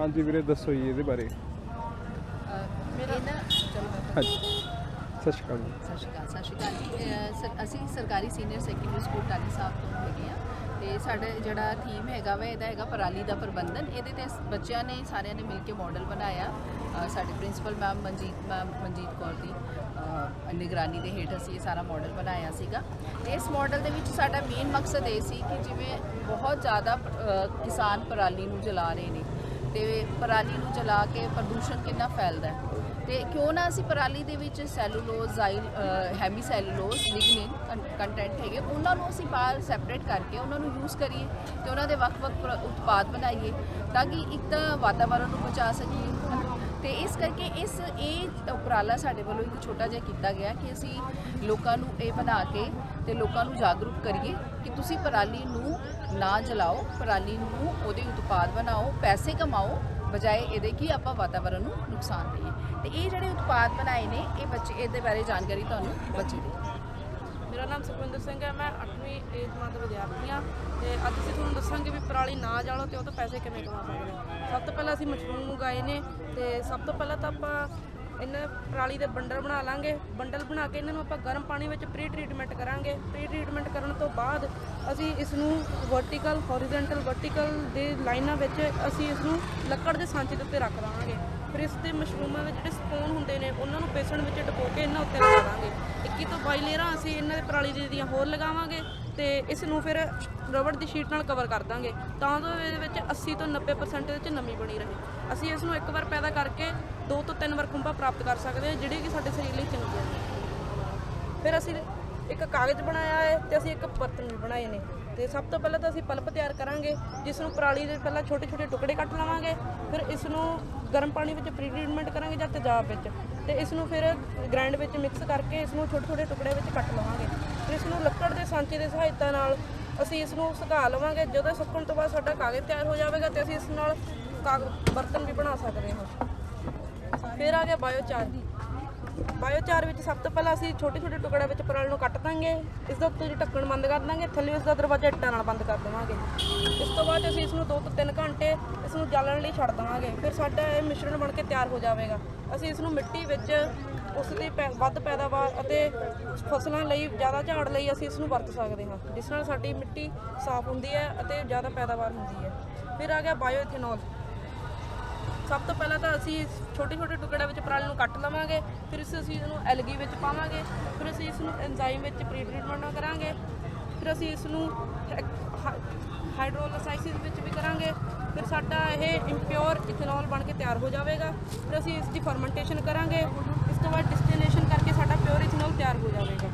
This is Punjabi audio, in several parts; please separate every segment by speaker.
Speaker 1: ਹਾਂਜੀ ਵੀਰੇ ਦੱਸੋ ਜੀ ਇਹਦੇ ਬਾਰੇ।
Speaker 2: ਮੇਰਾ ਨਾ
Speaker 1: ਹਾਂਜੀ। ਸਤਿ ਸ਼੍ਰੀ ਅਕਾਲ ਜੀ।
Speaker 2: ਸਤਿ ਸ਼੍ਰੀ ਅਕਾਲ ਸਤਿ ਸ਼੍ਰੀ ਅਕਾਲ ਜੀ। ਅਹ ਸਰ- ਅਸੀਂ ਸਰਕਾਰੀ senior secondary school Tali Sahib ਤੋਂ ਹੈਗੇ ਆ ਤੇ ਸਾਡਾ ਜਿਹੜਾ ਥੀਮ ਹੈਗਾ ਵਾ ਇਹਦਾ ਹੈਗਾ ਪਰਾਲੀ ਦਾ ਪ੍ਰਬੰਧਨ। ਇਹਦੇ ਤੇ ਸ- ਬੱਚਿਆਂ ਨੇ ਸਾਰਿਆਂ ਨੇ ਮਿਲ ਕੇ ਮਾਡਲ ਬਣਾਇਆ। ਅਹ ਸਾਡੇ principal ma'am Manjit ma'am Manjit Kaur ਦੀ ਅਹ ਨਿਗਰਾਨੀ ਦੇ ਹੇਠ ਅਸੀਂ ਇਹ ਸਾਰਾ ਮਾਡਲ ਬਣਾਇਆ ਸੀਗਾ। ਤੇ ਇਸ ਮਾਡਲ ਦੇ ਵਿੱਚ ਸਾਡਾ ਮੇਨ ਮਕਸਦ ਇਹ ਸੀ ਕਿ ਜਿਵੇਂ ਬਹੁਤ ਜ਼ਿਆਦਾ ਅਹ ਕਿਸਾਨ ਪਰਾਲੀ ਨੂੰ ਜਲਾ ਰਹੇ ਨੇ। ਤੇ ਪਰਾਲੀ ਨੂੰ ਜਲਾ ਕੇ ਪ੍ਰਦੂਸ਼ਣ ਕਿੰਨਾ ਫੈਲਦਾ ਹੈ? ਤੇ ਕਿਉਂ ਨਾ ਅਸੀਂ ਪਰਾਲੀ ਦੇ ਵਿੱਚ ਸੈਲੂਲੋਜ਼ ਜ਼ਾਈਲ ਹੈਮੀ ਸੈਲੂਲੋਜ਼ ਲਿਗਨਿਨ ਕੰਟੈਂਟ ਹੈਗੇ, ਉਹਨਾਂ ਨੂੰ ਅਸੀਂ ਬਾਹਰ ਸੈਪਰੇਟ ਕਰਕੇ ਉਹਨਾਂ ਨੂੰ ਯੂਜ਼ ਕਰੀਏ ਤੇ ਉਹਨਾਂ ਦੇ ਵੱਖ-ਵੱਖ ਉਤਪਾਦ ਬਣਾਈਏ ਤਾਂ ਕਿ ਇੱਕ ਤਾਂ ਵਾਤਾਵਰਣ ਨੂੰ ਬਚਾ ਸਕੀਏ ਤੇ ਇਸ ਕਰਕੇ ਇਸ ਇਹ ਉਪਰਾਲਾ ਸਾਡੇ ਵੱਲੋਂ ਇੱਕ ਛੋਟਾ ਜਿਹਾ ਕੀਤਾ ਗਿਆ ਕਿ ਅਸੀਂ ਲੋਕਾਂ ਨੂੰ ਇਹ ਬਣਾ ਕੇ ਤੇ ਲੋਕਾਂ ਨੂੰ ਜਾਗਰੂਕ ਕਰੀਏ ਕਿ ਤੁਸੀਂ ਪਰਾਲੀ ਨੂੰ ਨਾ ਜਲਾਓ, ਪਰਾਲੀ ਨੂੰ ਉਹਦੇ ਉਤਪਾਦ ਬਣਾਓ, ਪੈਸੇ ਕਮਾਓ, ਬਜਾਏ ਇਹਦੇ ਕਿ ਆਪਾਂ ਵਾਤਾਵਰਣ ਨੂੰ ਨੁਕਸਾਨ ਦੇਈਏ। ਤੇ ਇਹ ਜਿਹੜੇ ਉਤਪਾਦ ਬਣਾਏ ਨੇ, ਇਹ ਬੱਚੇ ਇਹਦੇ ਬਾਰੇ ਜਾਣਕਾਰੀ ਤੁਹਾਨੂੰ ਬੱਚੇ ਦੇ।
Speaker 3: ਮੇਰਾ ਨਾਮ ਸੁਖਵਿੰਦਰ ਸਿੰਘ ਹੈ, ਮੈਂ 8ਵੀਂ ਏ ਜਮਾਤ ਵਿਦਿਆਰਥੀ ਹਾਂ ਤੇ ਅੱਜ ਅਸੀਂ ਤੁਹਾਨੂੰ ਦੱਸਾਂਗੇ ਵੀ ਪਰਾਲੀ ਨਾ ਜਾਲੋ ਤੇ ਉਹ ਤੋਂ ਪੈਸੇ ਕਿਵੇਂ ਕਮਾ ਸਕਦੇ ਹਾਂ। ਸਭ ਤੋਂ ਪਹਿਲਾਂ ਅਸੀਂ ਮਸ਼ਰੂਮ ਉਗਾਏ ਨੇ ਤੇ ਸਭ ਤੋਂ ਪਹਿਲਾਂ ਤਾਂ ਆਪਾਂ ਇਹਨਾਂ ਪਰਾਲੀ ਦੇ ਬੰਡਲ ਬਣਾ ਲਾਂਗੇ। ਬੰਡਲ ਬਣਾ ਕੇ ਇਹਨਾਂ ਨੂੰ ਆਪਾਂ ਗਰਮ ਪਾਣੀ ਵਿੱਚ ਪ੍ਰੀ ਟ੍ਰੀਟਮੈਂਟ ਕਰਾਂਗੇ। ਪ੍ਰੀ ਟ੍ਰੀਟਮੈਂਟ ਕਰਨ ਤੋਂ ਬਾਅਦ ਅਸੀਂ ਇਸ ਨੂੰ ਵਰਟੀਕਲ ਹੌਰੀਜ਼ੌਂਟਲ ਵਰਟੀਕਲ ਦੇ ਲਾਈਨਾਂ ਵਿੱਚ ਅਸੀਂ ਇਸ ਨੂੰ ਲੱਕੜ ਦੇ ਸਾਂਚੇ ਦੇ ਉੱਤੇ ਰੱਖ ਦਾਂਗੇ ਫਿਰ ਇਸ ਦੇ ਮਸ਼ਰੂਮਾਂ ਦੇ ਜਿਹੜੇ ਸਪੂਨ ਹੁੰਦੇ ਨੇ, ਉਹਨਾਂ ਨੂੰ ਬੇਸਣ ਵਿੱਚ ਡੁਬੋ ਕੇ ਇਹਨਾਂ ਉੱਤੇ ਲਗਾ ਦਾਂਗੇ 21 ਤੋਂ 22 ਲੇਅਰਾਂ ਅਸੀਂ ਇਹਨਾਂ ਦੇ ਪਰਾਲੀ ਦੇ ਦੀਆਂ ਹੋਰ ਲਗਾਵਾਂਗੇ ਤੇ ਇਸ ਨੂੰ ਫਿਰ ਰਬੜ ਦੀ ਸ਼ੀਟ ਨਾਲ ਕਵਰ ਕਰ ਦਾਂਗੇ ਤਾਂ ਜੋ ਇਹਦੇ ਵਿੱਚ 80 ਤੋਂ 90% ਦੇ ਵਿੱਚ ਨਮੀ ਬਣੀ ਰਹੇ। ਅਸੀਂ ਇਸ ਨੂੰ ਇੱਕ ਵਾਰ ਪੈਦਾ ਕਰਕੇ ਦੋ ਤੋਂ ਤਿੰਨ ਵਾਰ ਖੁੰਭਾ ਪ੍ਰਾਪਤ ਕਰ ਸਕਦੇ ਹਾਂ, ਜਿਹੜੇ ਕਿ ਸਾਡੇ ਸਰੀਰ ਲਈ ਚੰਗੀ ਹੈ। ਫਿਰ ਅਸੀਂ ਇੱਕ ਕਾਗਜ਼ ਬਣਾਇਆ ਹੈ ਤੇ ਅਸੀਂ ਇੱਕ ਬਰਤਨ ਵੀ ਬਣਾਏ ਨੇ। ਤੇ ਸਭ ਤੋਂ ਪਹਿਲਾਂ ਤਾਂ ਅਸੀਂ ਪਲਪ ਤਿਆਰ ਕਰਾਂਗੇ, ਜਿਸ ਨੂੰ ਪਰਾਲੀ ਦੇ ਪਹਿਲਾਂ ਛੋਟੇ ਛੋਟੇ ਟੁਕੜੇ ਕੱਟ ਲਵਾਂਗੇ, ਫਿਰ ਇਸ ਨੂੰ ਗਰਮ ਪਾਣੀ ਵਿੱਚ ਪ੍ਰੀ ਟ੍ਰੀਟਮੈਂਟ ਕਰਾਂਗੇ ਜਾਂ ਤੇਜ਼ਾਬ ਵਿੱਚ। ਤੇ ਇਸ ਨੂੰ ਫਿਰ ਗ੍ਰਾਈਂਡ ਵਿੱਚ ਮਿਕਸ ਕਰਕੇ ਇਸ ਨੂੰ ਛੋਟੇ ਛੋਟੇ ਟੁਕੜੇ ਵਿੱਚ ਕੱਟ ਲਵਾਂਗੇ। ਫਿਰ ਇਸ ਨੂੰ ਲੱਕੜ ਦੇ ਸਾਂਚੇ ਦੀ ਸਹਾਇਤਾ ਨਾਲ ਅਸੀਂ ਇਸ ਨੂੰ ਸੁਕਾ ਲਵਾਂਗੇ। ਜਦੋਂ ਸੁੱਕਣ ਤੋਂ ਬਾਅਦ ਸਾਡਾ ਕਾਗਜ਼ ਤਿਆਰ ਹੋ ਜਾਵੇਗਾ ਤੇ ਅਸੀਂ ਇਸ ਨਾਲ ਕਾਗ- ਬਰਤਨ ਵੀ ਬਣਾ ਸਕਦੇ ਹਾਂ। ਫਿਰ ਆ ਗਿਆ ਬਾਇਓਚਾਰ ਬਾਇਓਚਾਰ ਵਿੱਚ ਸਭ ਤੋਂ ਪਹਿਲਾਂ ਅਸੀਂ ਛੋਟੇ ਛੋਟੇ ਟੁਕੜਿਆਂ ਵਿੱਚ ਪਰਲ ਨੂੰ ਕੱਟ ਦਾਂਗੇ। ਇਸ ਦਾ ਉੱਤੇ ਢੱਕਣ ਬੰਦ ਕਰ ਦਾਂਗੇ। ਥੱਲੇ ਇਸ ਦਾ ਦਰਵਾਜ਼ਾ ਇੱਟਾਂ ਨਾਲ ਬੰਦ ਕਰ ਦੇਵਾਂਗੇ। ਇਸ ਤੋਂ ਬਾਅਦ ਅਸੀਂ ਇਸ ਨੂੰ 2 ਤੋਂ 3 ਘੰਟੇ ਇਸ ਨੂੰ ਜਲਣ ਲਈ ਛੱਡ ਦੇਵਾਂਗੇ। ਫਿਰ ਸਾਡਾ ਇਹ ਮਿਸ਼ਰਣ ਬਣ ਕੇ ਤਿਆਰ ਹੋ ਜਾਵੇਗਾ। ਅਸੀਂ ਇਸ ਨੂੰ ਮਿੱਟੀ ਵਿੱਚ ਉਸ ਦੀ ਪੈ- ਵੱਧ ਪੈਦਾਵਾਰ ਅਤੇ ਫਸਲਾਂ ਲਈ ਜ਼ਿਆਦਾ ਝਾੜ ਲਈ ਅਸੀਂ ਇਸ ਨੂੰ ਵਰਤ ਸਕਦੇ ਹਾਂ। ਜਿਸ ਨਾਲ ਸਾਡੀ ਮਿੱਟੀ ਸਾਫ਼ ਹੁੰਦੀ ਹੈ ਅਤੇ ਜ਼ਿਆਦਾ ਪੈਦਾਵਾਰ ਹੁੰਦੀ ਹੈ। ਫਿਰ ਆ ਗਿਆ ਬਾਇਓ ਇਥੇਨੋਲ ਸਭ ਤੋਂ ਪਹਿਲਾਂ ਤਾਂ ਅਸੀਂ ਛੋਟੇ ਛੋਟੇ ਟੁਕੜਿਆਂ ਵਿੱਚ ਪਰਾਲੀ ਨੂੰ ਕੱਟ ਲਵਾਂਗੇ, ਫਿਰ ਇਸ ਅਸੀਂ ਇਹਨੂੰ ਐਲਗੀ ਵਿੱਚ ਪਾਵਾਂਗੇ, ਫਿਰ ਅਸੀਂ ਇਸ ਨੂੰ ਐਂਜ਼ਾਈਮ ਵਿੱਚ ਪ੍ਰੀ ਟ੍ਰੀਟਮੈਂਟ ਕਰਾਂਗੇ, ਫਿਰ ਅਸੀਂ ਇਸ ਨੂੰ ਹਾਈਡਰੋਲਾਈਸਿਸ ਵਿੱਚ ਵੀ ਕਰਾਂਗੇ, ਫਿਰ ਸਾਡਾ ਇਹ ਇੰਪਿਓਰ ਇਥਨੋਲ ਬਣ ਕੇ ਤਿਆਰ ਹੋ ਜਾਵੇਗਾ, ਫਿਰ ਅਸੀਂ ਇਸ ਦੀ ਫਰਮੈਂਟੇਸ਼ਨ ਕਰਾਂਗੇ, ਇਸ ਤੋਂ ਬਾਅਦ ਡਿਸਟੀਲੇਸ਼ਨ ਕਰਕੇ ਸਾਡਾ ਪਿਓਰ ਇਥੇਨੋਲ ਤਿਆਰ ਹੋ ਜਾਵੇਗਾ।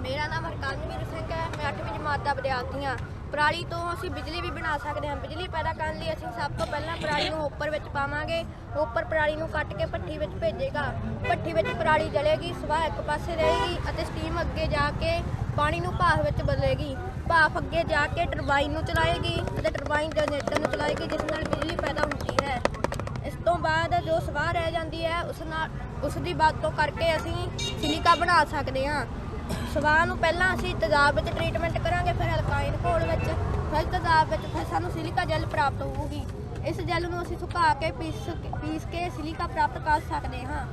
Speaker 4: ਮੇਰਾ ਨਾਮ ਹਰਕਰਨਵੀਰ ਸਿੰਘ ਹੈ, ਮੈਂ 8ਵੀਂ ਜਮਾਤ ਦਾ ਵਿਦਿਆਰਥੀ ਹਾਂ। ਪਰਾਲੀ ਤੋਂ ਅਸੀਂ ਬਿਜਲੀ ਵੀ ਬਣਾ ਸਕਦੇ ਹਾਂ। ਬਿਜਲੀ ਪੈਦਾ ਕਰਨ ਲਈ ਅਸੀਂ ਸਭ ਤੋਂ ਪਹਿਲਾਂ ਪਰਾਲੀ ਨੂੰ ਉੱਪਰ ਵਿੱਚ ਪਾਵਾਂਗੇ। ਉੱਪਰ ਪਰਾਲੀ ਨੂੰ ਕੱਟ ਕੇ ਭੱਠੀ ਵਿੱਚ ਭੇਜੇਗਾ। ਭੱਠੀ ਵਿੱਚ ਪਰਾਲੀ ਜਲੇਗੀ, ਸਵਾਹ ਇੱਕ ਪਾਸੇ ਰਹੇਗੀ ਅਤੇ ਸਟੀਮ ਅੱਗੇ ਜਾ ਕੇ ਪਾਣੀ ਨੂੰ ਭਾਫ ਵਿੱਚ ਬਦਲੇਗੀ। ਭਾਫ ਅੱਗੇ ਜਾ ਕੇ ਟਰਬਾਈਨ ਨੂੰ ਚਲਾਏਗੀ ਅਤੇ ਟਰਬਾਈਨ ਜਨਰੇਟਰ ਨੂੰ ਚਲਾਏਗੀ, ਜਿਸ ਨਾਲ ਬਿਜਲੀ ਪੈਦਾ ਹੁੰਦੀ ਹੈ। ਇਸ ਤੋਂ ਬਾਅਦ ਜੋ ਸਵਾਹ ਰਹਿ ਜਾਂਦੀ ਹੈ, ਉਸ ਨਾਲ ਉਸ ਦੀ ਵਰਤੋਂ ਕਰਕੇ ਅਸੀਂ ਸਿਲਿਕਾ ਬਣਾ ਸਕਦੇ ਹਾਂ। ਸਵਾਹ ਨੂੰ ਪਹਿਲਾਂ ਅਸੀਂ ਤੇਜ਼ਾਬ ਵਿੱਚ ਟ੍ਰੀਟਮੈਂਟ ਕਰਾਂਗੇ ਫਿਰ ਅਲਕਾਈਨ ਘੋਲ ਵਿੱਚ ਫਿਰ ਤੇਜ਼ਾਬ ਵਿੱਚ ਫਿਰ ਸਾਨੂੰ ਸਿਲਿਕਾ ਜੈਲ ਪ੍ਰਾਪਤ ਹੋਊਗੀ। ਇਸ ਜੈਲ ਨੂੰ ਅਸੀਂ ਸੁਕਾ ਕੇ ਪੀਸ ਪੀਸ ਕੇ ਸਿਲਿਕਾ ਪ੍ਰਾਪਤ ਕਰ ਸਕਦੇ ਹਾਂ।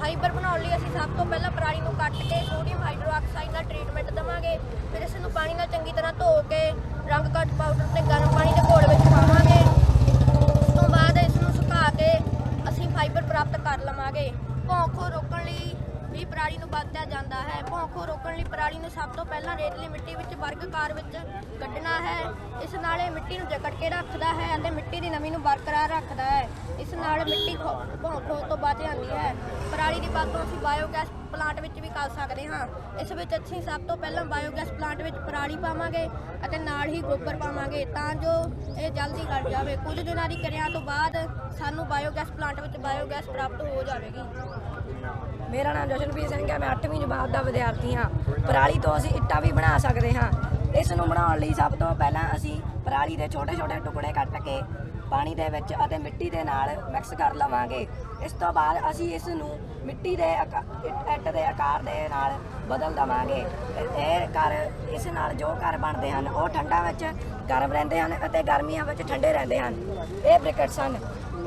Speaker 4: ਫਾਈਬਰ ਬਣਾਉਣ ਲਈ ਅਸੀਂ ਸਭ ਤੋਂ ਪਹਿਲਾਂ ਪਰਾਲੀ ਨੂੰ ਕੱਟ ਕੇ ਸੋਡੀਅਮ ਹਾਈਡਰੋਆਕਸਾਈਡ ਨਾਲ ਟ੍ਰੀਟਮੈਂਟ ਦੇਵਾਂਗੇ। ਫਿਰ ਇਸ ਨੂੰ ਪਾਣੀ ਨਾਲ ਚੰਗੀ ਤਰ੍ਹਾਂ ਧੋ ਕੇ ਰੰਗ ਕੱਟ ਪਾਊਡਰ ਤੇ ਗਰਮ ਪਾਣੀ ਦੇ ਘੋਲ ਵਿੱਚ ਪਾਵਾਂਗੇ। ਉਸ ਤੋਂ ਬਾਅਦ ਇਸ ਨੂੰ ਸੁਕਾ ਕੇ ਅਸੀਂ ਫਾਈਬਰ ਪ੍ਰਾਪਤ ਕਰ ਲਵਾਂਗੇ। ਭੌਂਖੋ ਰੋਕਣ ਲਈ ਵੀ ਪਰਾਲੀ ਨੂੰ ਵਰਤਿਆ ਜਾਂਦਾ ਹੈ। ਭੌਂਖੋ ਰੋਕਣ ਲਈ ਪਰਾਲੀ ਨੂੰ ਸਭ ਤੋਂ ਪਹਿਲਾਂ ਰੇਤਲੀ ਮਿੱਟੀ ਵਿੱਚ ਵਰਗਕਾਰ ਵਿੱਚ ਕੱਢਣਾ ਹੈ। ਇਸ ਨਾਲ ਇਹ ਮਿੱਟੀ ਨੂੰ ਜਕੜ ਕੇ ਰੱਖਦਾ ਹੈ ਅਤੇ ਮਿੱਟੀ ਦੀ ਨਮੀ ਨੂੰ ਬਰਕਰਾਰ ਰੱਖਦਾ ਹੈ। ਇਸ ਨਾਲ ਮਿੱਟੀ ਖੋ- ਭੌਂਖੋ ਤੋਂ ਬਚ ਜਾਂਦੀ ਹੈ। ਪਰਾਲੀ ਦੀ ਵਰਤੋਂ ਅਸੀਂ ਬਾਇਓਗੈਸ ਪਲਾਂਟ ਵਿੱਚ ਵੀ ਕਰ ਸਕਦੇ ਹਾਂ। ਇਸ ਵਿੱਚ ਅਸੀਂ ਸਭ ਤੋਂ ਪਹਿਲਾਂ ਬਾਇਓਗੈਸ ਪਲਾਂਟ ਵਿੱਚ ਪਰਾਲੀ ਪਾਵਾਂਗੇ ਅਤੇ ਨਾਲ ਹੀ ਗੋਬਰ ਪਾਵਾਂਗੇ ਤਾਂ ਜੋ ਇਹ ਜਲਦੀ ਗਲ ਜਾਵੇ। ਕੁਝ ਦਿਨਾਂ ਦੀ ਕਿਰਿਆ ਤੋਂ ਬਾਅਦ ਸਾਨੂੰ ਬਾਇਓਗੈਸ ਪਲਾਂਟ ਵਿੱਚ ਬਾਇਓਗੈਸ ਪ੍ਰਾਪਤ ਹੋ ਜਾਵੇਗੀ।
Speaker 5: ਮੇਰਾ ਨਾਮ ਜਸ਼ਨਪ੍ਰੀਤ ਸਿੰਘ ਹੈ, ਮੈਂ 8ਵੀਂ ਜਮਾਤ ਦਾ ਵਿਦਿਆਰਥੀ ਹਾਂ। ਪਰਾਲੀ ਤੋਂ ਅਸੀਂ ਇੱਟਾਂ ਵੀ ਬਣਾ ਸਕਦੇ ਹਾਂ। ਇਸ ਨੂੰ ਬਣਾਉਣ ਲਈ ਸਭ ਤੋਂ ਪਹਿਲਾਂ ਅਸੀਂ ਪਰਾਲੀ ਦੇ ਛੋਟੇ-ਛੋਟੇ ਟੁਕੜੇ ਕੱਟ ਕੇ ਪਾਣੀ ਦੇ ਵਿੱਚ ਅਤੇ ਮਿੱਟੀ ਦੇ ਨਾਲ ਮਿਕਸ ਕਰ ਲਵਾਂਗੇ। ਇਸ ਤੋਂ ਬਾਅਦ ਅਸੀਂ ਇਸ ਨੂੰ ਮਿੱਟੀ ਦੇ ਆਕਾ- ਇੱਟ ਇੱਟ ਦੇ ਆਕਾਰ ਦੇ ਨਾਲ ਬਦਲ ਦਵਾਂਗੇ। ਇਹ- ਇਹ ਘਰ ਇਸ ਨਾਲ ਜੋ ਘਰ ਬਣਦੇ ਹਨ, ਉਹ ਠੰਡਾਂ ਵਿੱਚ ਗਰਮ ਰਹਿੰਦੇ ਹਨ ਅਤੇ ਗਰਮੀਆਂ ਵਿੱਚ ਠੰਡੇ ਰਹਿੰਦੇ ਹਨ। ਇਹ ਬ੍ਰਿਕਟਸ ਹਨ।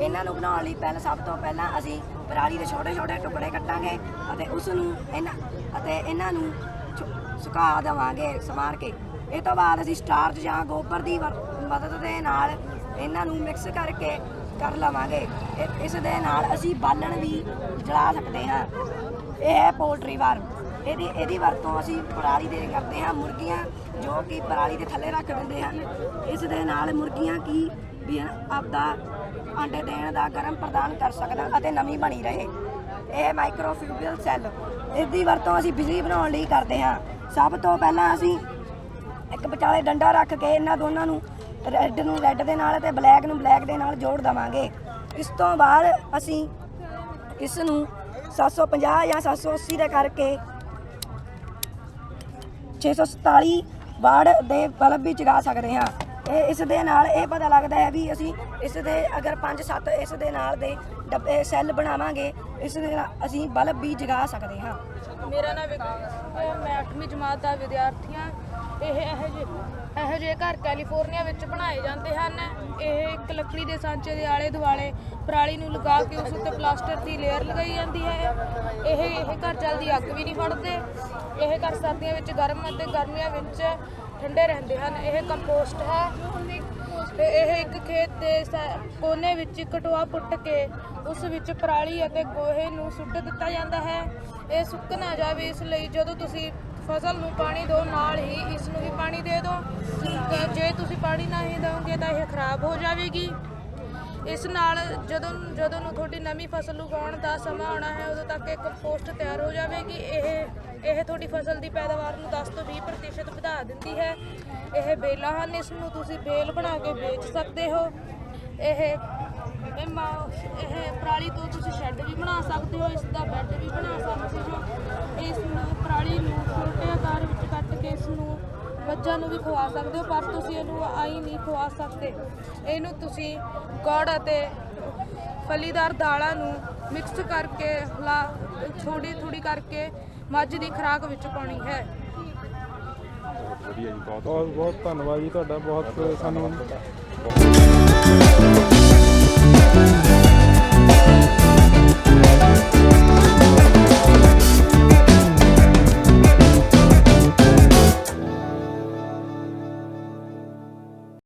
Speaker 5: ਇਹਨਾਂ ਨੂੰ ਬਣਾਉਣ ਲਈ ਪਹਿਲਾਂ ਸਭ ਤੋਂ ਪਹਿਲਾਂ ਅਸੀਂ ਪਰਾਲੀ ਦੇ ਛੋਟੇ ਛੋਟੇ ਟੁਕੜੇ ਕੱਟਾਂਗੇ ਅਤੇ ਉਸ ਨੂੰ ਇਹਨਾਂ ਅਤੇ ਇਹਨਾਂ ਨੂੰ ਸੁ- ਸੁਕਾ ਦੇਵਾਂਗੇ ਸਮਾਰ ਕੇ। ਇਹ ਤੋਂ ਬਾਅਦ ਅਸੀਂ ਸਟਾਰਚ ਜਾਂ ਗੋਬਰ ਦੀ ਵਰ- ਮਦਦ ਦੇ ਨਾਲ ਇਹਨਾਂ ਨੂੰ ਮਿਕਸ ਕਰਕੇ ਕਰ ਲਵਾਂਗੇ। ਇਸ ਦੇ ਨਾਲ ਅਸੀਂ ਬਾਲਣ ਵੀ ਜਲਾ ਸਕਦੇ ਹਾਂ। ਇਹ ਹੈ ਪੋਲਟਰੀ ਫਾਰਮ ਇਹਦੀ ਇਹਦੀ ਵਰਤੋਂ ਅਸੀਂ ਪਰਾਲੀ ਦੇ ਕਰਦੇ ਹਾਂ, ਮੁਰਗੀਆਂ ਜੋ ਕਿ ਪਰਾਲੀ ਦੇ ਥੱਲੇ ਰੱਖ ਦਿੰਦੇ ਹਨ। ਇਸ ਦੇ ਨਾਲ ਮੁਰਗੀਆਂ ਕੀ ਵੀ ਆਪਦਾ ਅੰਡੇ ਦੇਣ ਦਾ ਗਰਮ ਪ੍ਰਦਾਨ ਕਰ ਸਕਣ ਅਤੇ ਨਮੀ ਬਣੀ ਰਹੇ। ਇਹ ਮਾਈਕਰੋਫਿਊਬਲ ਸੈੱਲ ਇਸ ਦੀ ਵਰਤੋਂ ਅਸੀਂ ਬਿਜਲੀ ਬਣਾਉਣ ਲਈ ਕਰਦੇ ਹਾਂ। ਸਭ ਤੋਂ ਪਹਿਲਾਂ ਅਸੀਂ ਇੱਕ ਵਿਚਾਲੇ ਡੰਡਾ ਰੱਖ ਕੇ ਇਹਨਾਂ ਦੋਨਾਂ ਨੂੰ ਰੈੱਡ ਨੂੰ ਰੈੱਡ ਦੇ ਨਾਲ ਤੇ ਬਲੈਕ ਨੂੰ ਬਲੈਕ ਦੇ ਨਾਲ ਜੋੜ ਦਵਾਂਗੇ। ਇਸ ਤੋਂ ਬਾਅਦ ਅਸੀਂ ਇਸ ਨੂੰ 750 ਜਾਂ 780 ਦੇ ਕਰਕੇ 647 ਵਾਟ ਦੇ ਬਲਬ ਵੀ ਜਗਾ ਸਕਦੇ ਹਾਂ। ਇਹ ਇਸ ਦੇ ਨਾਲ ਇਹ ਪਤਾ ਲੱਗਦਾ ਹੈ ਵੀ ਅਸੀਂ ਇਸ ਦੇ ਅਗਰ 5-7 ਇਸ ਦੇ ਨਾਲ ਦੇ ਡੱਬੇ, ਸੈੱਲ ਬਣਾਵਾਂਗੇ, ਇਸ ਦੇ ਨਾਲ ਅਸੀਂ ਬਲਬ ਵੀ ਜਗਾ ਸਕਦੇ ਹਾਂ।
Speaker 6: ਮੇਰਾ ਨਾਮ ਵਿਕਾਸ ਹੈ ਮੈਂ 8ਵੀਂ ਜਮਾਤ ਦਾ ਵਿਦਿਆਰਥੀ ਹਾਂ ਇਹ ਇਹੋ ਜਿਹੇ ਇਹੋ ਜਿਹੇ ਘਰ ਕੈਲੀਫੋਰਨੀਆ ਵਿੱਚ ਬਣਾਏ ਜਾਂਦੇ ਹਨ। ਇਹ ਇੱਕ ਲੱਕੜੀ ਦੇ ਸਾਂਚੇ ਦੇ ਆਲੇ ਦੁਆਲੇ ਪਰਾਲੀ ਨੂੰ ਲਗਾ ਕੇ ਉਸ ਉੱਤੇ ਪਲਾਸਟਰ ਦੀ ਲੇਅਰ ਲਗਾਈ ਜਾਂਦੀ ਹੈ। ਇਹ ਇਹ ਘਰ ਜਲਦੀ ਅੱਗ ਵੀ ਨਹੀਂ ਫੜਦੇ। ਇਹ ਘਰ ਸਰਦੀਆਂ ਵਿੱਚ ਗਰਮ ਅਤੇ ਗਰਮੀਆਂ ਵਿੱਚ ਠੰਡੇ ਰਹਿੰਦੇ ਹਨ। ਇਹ ਕੰਪੋਸਟ ਹੈ। ਤੇ ਇਹ ਇੱਕ ਖੇਤ ਦੇ ਸ- ਕੋਨੇ ਵਿੱਚ ਕਟੋਆ ਪੁੱਟ ਕੇ ਉਸ ਵਿੱਚ ਪਰਾਲੀ ਅਤੇ ਗੋਹੇ ਨੂੰ ਸੁੱਟ ਦਿੱਤਾ ਜਾਂਦਾ ਹੈ। ਇਹ ਸੁੱਕ ਨਾ ਜਾਵੇ, ਇਸ ਲਈ ਜਦੋਂ ਤੁਸੀਂ ਫਸਲ ਨੂੰ ਪਾਣੀ ਦਿਓ, ਨਾਲ ਹੀ ਇਸ ਨੂੰ ਵੀ ਪਾਣੀ ਦੇ ਦਿਓ। ਜੇ ਤੁਸੀਂ ਪਾਣੀ ਨਹੀਂ ਦਿਓਗੇ ਤਾਂ ਇਹ ਖਰਾਬ ਹੋ ਜਾਵੇਗੀ। ਇਸ ਨਾਲ ਜਦੋਂ ਜਦੋਂ ਨੂੰ ਤੁਹਾਡੀ ਨਵੀਂ ਫਸਲ ਉਗਾਉਣ ਦਾ ਸਮਾਂ ਆਉਣਾ ਹੈ, ਉਦੋਂ ਤੱਕ ਇਹ ਕੰਪੋਸਟ ਤਿਆਰ ਹੋ ਜਾਵੇਗੀ। ਇਹ ਇਹ ਤੁਹਾਡੀ ਫਸਲ ਦੀ ਪੈਦਾਵਾਰ ਨੂੰ 10 ਤੋਂ 20% ਵਧਾ ਦਿੰਦੀ ਹੈ। ਇਹ ਬੇਲਾਂ ਹਨ, ਇਸ ਨੂੰ ਤੁਸੀਂ ਬੇਲ ਬਣਾ ਕੇ ਵੇਚ ਸਕਦੇ ਹੋ। ਇਹ ਇਹ ਮਾ- ਇਹ ਪਰਾਲੀ ਤੋਂ ਤੁਸੀਂ ਸ਼ੈੱਡ ਵੀ ਬਣਾ ਸਕਦੇ ਹੋ, ਇਸ ਦਾ ਬੈੱਡ ਵੀ ਬਣਾ ਸਕਦੇ ਹੋ। ਇਸ ਨੂੰ ਪਰਾਲੀ ਨੂੰ ਛੋਟੇ ਆਕਾਰ ਵਿੱਚ ਕੱਟ ਕੇ ਇਸ ਨੂੰ ਮੱਝਾਂ ਨੂੰ ਵੀ ਖਵਾ ਸਕਦੇ ਹੋ, ਪਰ ਤੁਸੀਂ ਇਹਨੂੰ ਆਈ ਨਹੀਂ ਖਵਾ ਸਕਦੇ। ਇਹਨੂੰ ਤੁਸੀਂ ਗੁੜ ਅਤੇ ਫਲੀਦਾਰ ਦਾਲਾਂ ਨੂੰ ਮਿਕਸ ਕਰਕੇ ਲਾ ਥੋੜੀ ਥੋੜੀ ਕਰਕੇ ਮੱਝ ਦੀ ਖੁਰਾਕ ਵਿੱਚ ਪਾਉਣੀ ਹੈ।
Speaker 7: ਵਧੀਆ ਜੀ ਬਹੁਤ
Speaker 1: ਬਹੁਤ ਬਹੁਤ ਧੰਨਵਾਦ ਜੀ ਤੁਹਾਡਾ, ਬਹੁਤ ਸਾਨੂੰ